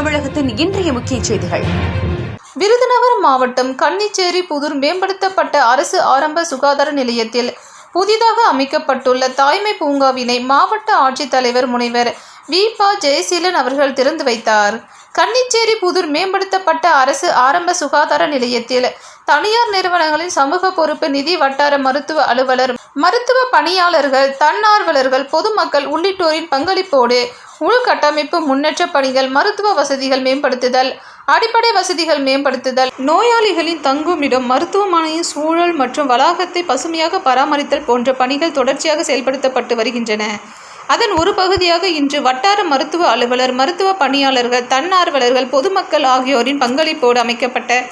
தமிழகத்தின் இன்றைய முக்கிய செய்திகள். விருதுநகர் மாவட்டம் கன்னிச்சேரி புதூர் மேம்படுத்தப்பட்ட அரசு ஆரம்ப சுகாதார நிலையத்தில் புதிதாக அமைக்கப்பட்டுள்ள தாய்மை பூங்காவினை மாவட்ட ஆட்சித்தலைவர் முனைவர் வி. ப. ஜெயசீலன் அவர்கள் திறந்து வைத்தார். கன்னிச்சேரி புதூர் மேம்படுத்தப்பட்ட அரசு ஆரம்ப சுகாதார நிலையத்தில் தனியார் நிறுவனங்களின் சமூக பொறுப்பு நிதி வட்டார மருத்துவ அலுவலர் மருத்துவ பணியாளர்கள் தன்னார்வலர்கள் பொதுமக்கள் உள்ளிட்டோரின் பங்களிப்போடு உள்கட்டமைப்பு முன்னேற்ற பணிகள் மருத்துவ வசதிகள் மேம்படுத்துதல் அடிப்படை வசதிகள் மேம்படுத்துதல் நோயாளிகளின் தங்குமிடம் மருத்துவமனையின் சூழல் மற்றும் வளாகத்தை பசுமையாக பராமரித்தல் போன்ற பணிகள் தொடர்ச்சியாக செயல்படுத்தப்பட்டு வருகின்றன. அதன் ஒரு பகுதியாக இன்று வட்டார மருத்துவ அலுவலர் மருத்துவ பணியாளர்கள் தன்னார்வலர்கள் பொதுமக்கள் ஆகியோரின் பங்களிப்போடு அமைக்கப்பட்ட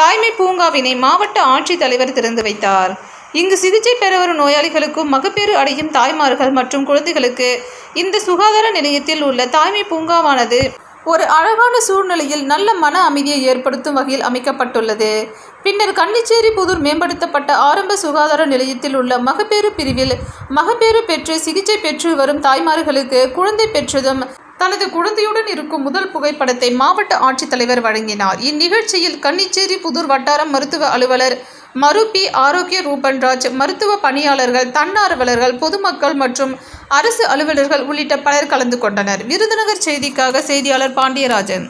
தாய்மை பூங்காவினை மாவட்ட ஆட்சித்தலைவர் திறந்து வைத்தார். இங்கு சிகிச்சை பெற வரும் நோயாளிகளுக்கும் மகப்பேறு அடையும் தாய்மார்கள் மற்றும் குழந்தைகளுக்கு இந்த சுகாதார நிலையத்தில் உள்ள தாய்மை பூங்காவானது ஒரு அழகான சூழ்நிலையில் நல்ல மன அமைதியை ஏற்படுத்தும் வகையில் அமைக்கப்பட்டுள்ளது. பின்னர் கன்னிச்சேரி புதூர் மேம்படுத்தப்பட்ட ஆரம்ப சுகாதார நிலையத்தில் உள்ள மகப்பேறு பிரிவில் மகப்பேறு பெற்று சிகிச்சை பெற்று வரும் தாய்மார்களுக்கு குழந்தை பெற்றதும் தனது குழந்தையுடன் இருக்கும் முதல் புகைப்படத்தை மாவட்ட ஆட்சித்தலைவர் வழங்கினார். இந்நிகழ்ச்சியில் கன்னிச்சேரி புதூர் வட்டாரம் மருத்துவ அலுவலர் மருப்பி ஆரோக்கிய ரூபன்ராஜ் மருத்துவ பணியாளர்கள் தன்னார்வலர்கள் பொதுமக்கள் மற்றும் அரசு அலுவலர்கள் உள்ளிட்ட பலர் கலந்து கொண்டனர். விருதுநகர் செய்திக்காக செய்தியாளர் பாண்டியராஜன்.